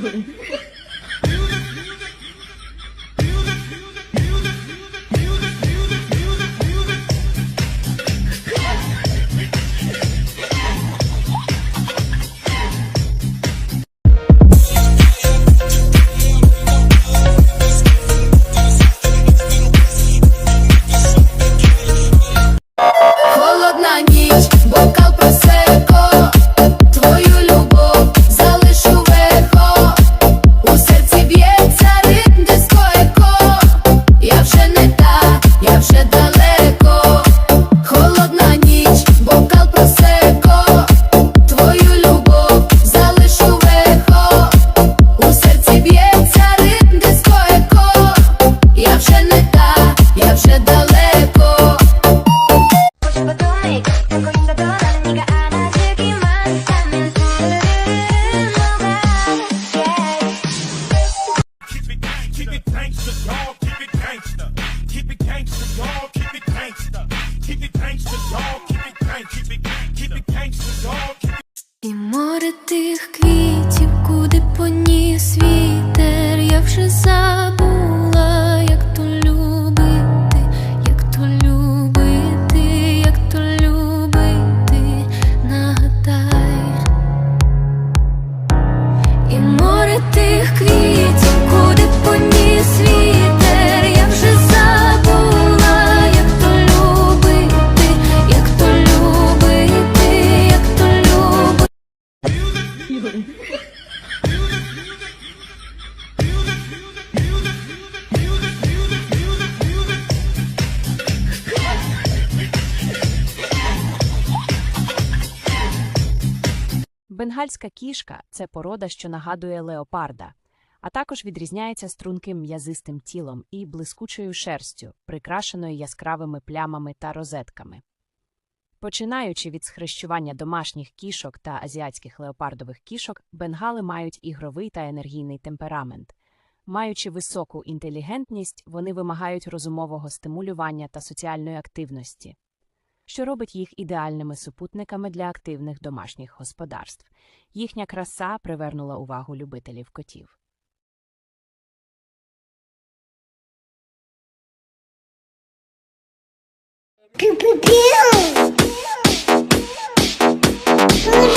cute. І море тих квітів, куди поніс світ я вже Бенгальська кішка це порода, що нагадує леопарда, а також відрізняється струнким м'язистим тілом і блискучою шерстю, прикрашеною яскравими плямами та розетками. Починаючи від схрещування домашніх кішок та азіатських леопардових кішок, бенгали мають ігровий та енергійний темперамент. Маючи високу інтелігентність, вони вимагають розумового стимулювання та соціальної активності що робить їх ідеальними супутниками для активних домашніх господарств. Їхня краса привернула увагу любителів котів. Папа,